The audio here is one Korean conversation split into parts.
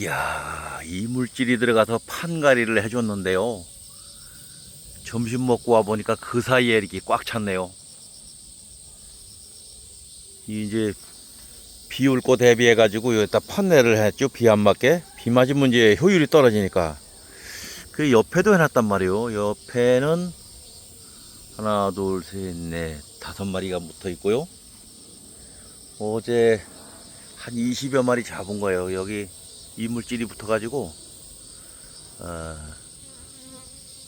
이야, 이 물질이 들어가서 판가리를 해줬는데요. 점심 먹고 와 보니까 그 사이에 이렇게 꽉 찼네요. 이제 비 올 거 대비해 가지고 여기다 판넬을 했죠. 비 안 맞게. 비 맞으면 이제 효율이 떨어지니까. 그 옆에도 해놨단 말이에요. 옆에는 하나, 둘, 셋, 넷, 다섯 마리가 붙어 있고요. 어제 한 20여 마리 잡은 거예요. 여기 이물질이 붙어가지고, 어,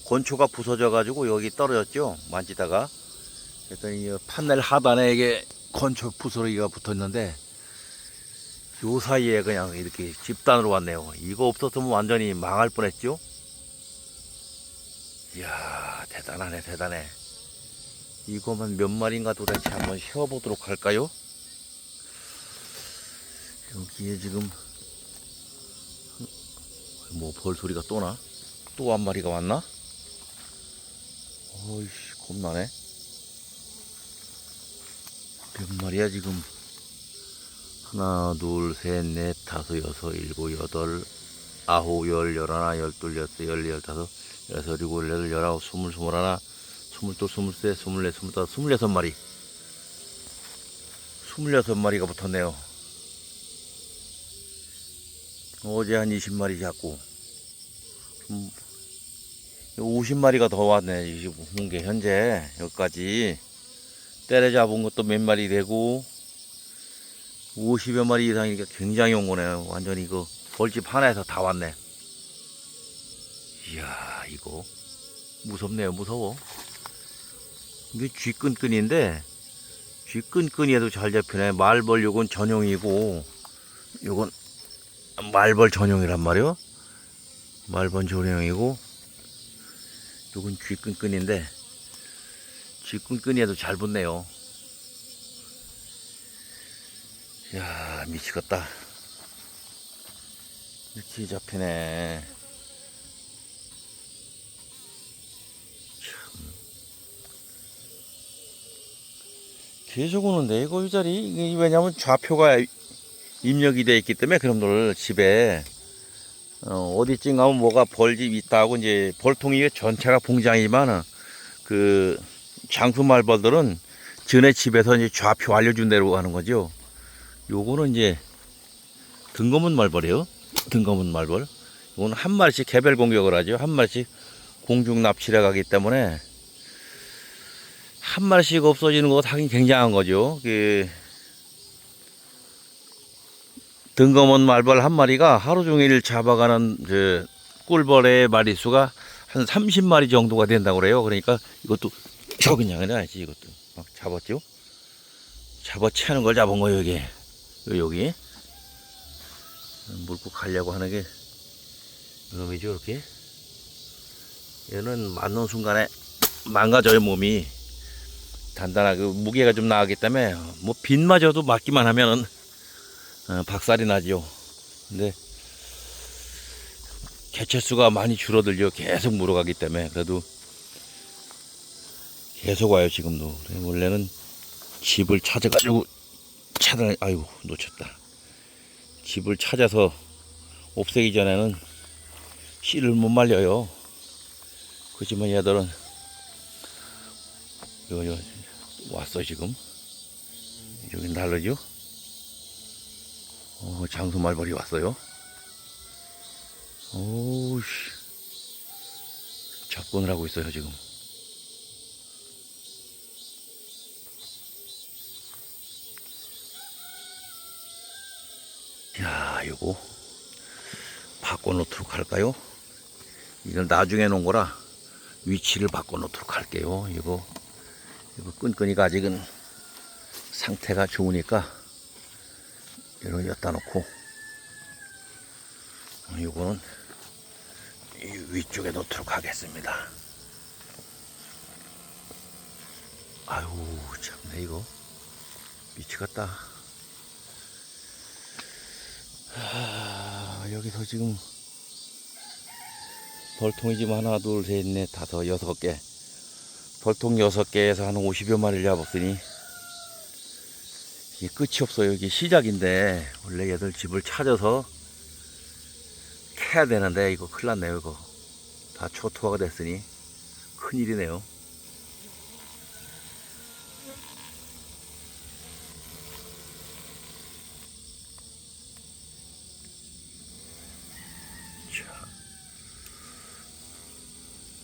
건초가 부서져가지고 여기 떨어졌죠. 만지다가. 그랬더니 이 판넬 하단에 이게 건초 부스러기가 붙어 있는데, 요 사이에 그냥 이렇게 집단으로 왔네요. 이거 없었으면 완전히 망할 뻔했죠. 이야, 대단하네, 대단해. 이거만 몇 마리인가 도대체 한번 세어보도록 할까요? 여기에 지금, 뭐, 벌 소리가 또 나? 또 한 마리가 왔나? 어이씨, 겁나네. 몇 마리야, 지금? 하나, 둘, 셋, 넷, 다섯, 여섯, 일곱, 여덟, 아홉, 열, 열하나, 열둘, 열세, 열네, 열다섯, 열여섯, 일곱, 열여덟, 열아홉, 스물, 스물하나, 스물둘, 스물셋, 스물넷, 스물다섯, 스물여섯 마리. 스물여섯 마리가 붙었네요. 어제 한 20마리 잡고, 음, 50마리가 더 왔네, 지금 게 현재, 여기까지. 때려잡은 것도 몇 마리 되고, 50여 마리 이상이니까 굉장히 온 거네요. 완전히 그 벌집 하나에서 다 왔네. 이야, 이거 무섭네요. 무서워. 이게 쥐끈끈인데 쥐끈끈이에도 잘 잡히네. 말벌 요건 전용이고 요건 말벌 전용이란 말이요. 말벌 전용이고 요건 쥐끈끈인데 쥐끈끈이에도 잘 붙네요. 야 미치겠다 이렇게 잡히네 참 계속 오는데 이거 이 자리 이게 왜냐면 좌표가 입력이 돼 있기 때문에 그놈들 집에 어, 어디쯤 가면 뭐가 벌집 있다고 이제 벌통이 전체가 봉장이지만 그 장수 말벌들은 전에 집에서 이제 좌표 알려준 대로 하는 거죠. 요거는 이제 등검은 말벌이에요. 등검은 말벌. 이거는 한 마리씩 개별 공격을 하죠. 한 마리씩 공중 납치를 가기 때문에 한 마리씩 없어지는 거 하긴 굉장한 거죠. 그 등검은 말벌 한 마리가 하루 종일 잡아가는 그 꿀벌의 마리수가 한 30마리 정도가 된다고 그래요. 그러니까 이것도 적은양은 아니지 이것도 막 잡았죠. 잡아채는 걸 잡은 거예요 이게. 여기 물고 가려고 하는 게 이놈이죠 이렇게 얘는 맞는 순간에 망가져요 몸이 단단하게 무게가 좀 나가기 때문에 뭐 빗마저도 맞기만 하면은 어, 박살이 나죠 근데 개체수가 많이 줄어들죠. 계속 물어가기 때문에. 그래도 계속 와요 지금도. 원래는 집을 찾아가지고 찾아 아이고 놓쳤다. 집을 찾아서 없애기 전에는 씨를 못 말려요. 그렇지만 얘들은 요, 요, 왔어 지금? 여기 날르죠 어, 장수 말벌이 왔어요 오우씨 접근을 하고 있어요 지금 야, 이거 바꿔놓도록 할까요? 이건 나중에 놓은 거라 위치를 바꿔놓도록 할게요. 이거 이거 끈끈이가 아직은 상태가 좋으니까 이런 여다 놓고 이거는 이 위쪽에 놓도록 하겠습니다. 아유 참네 이거 미치겠다. 아, 여기서 지금 벌통이 지금 하나, 둘, 셋, 넷, 다섯, 여섯 개. 벌통 여섯 개에서 한 50여 마리를 잡았으니 이게 끝이 없어요. 이게 시작인데 원래 얘들 집을 찾아서 캐야 되는데 이거 큰일 났네요 이거 다 초토화가 됐으니 큰일이네요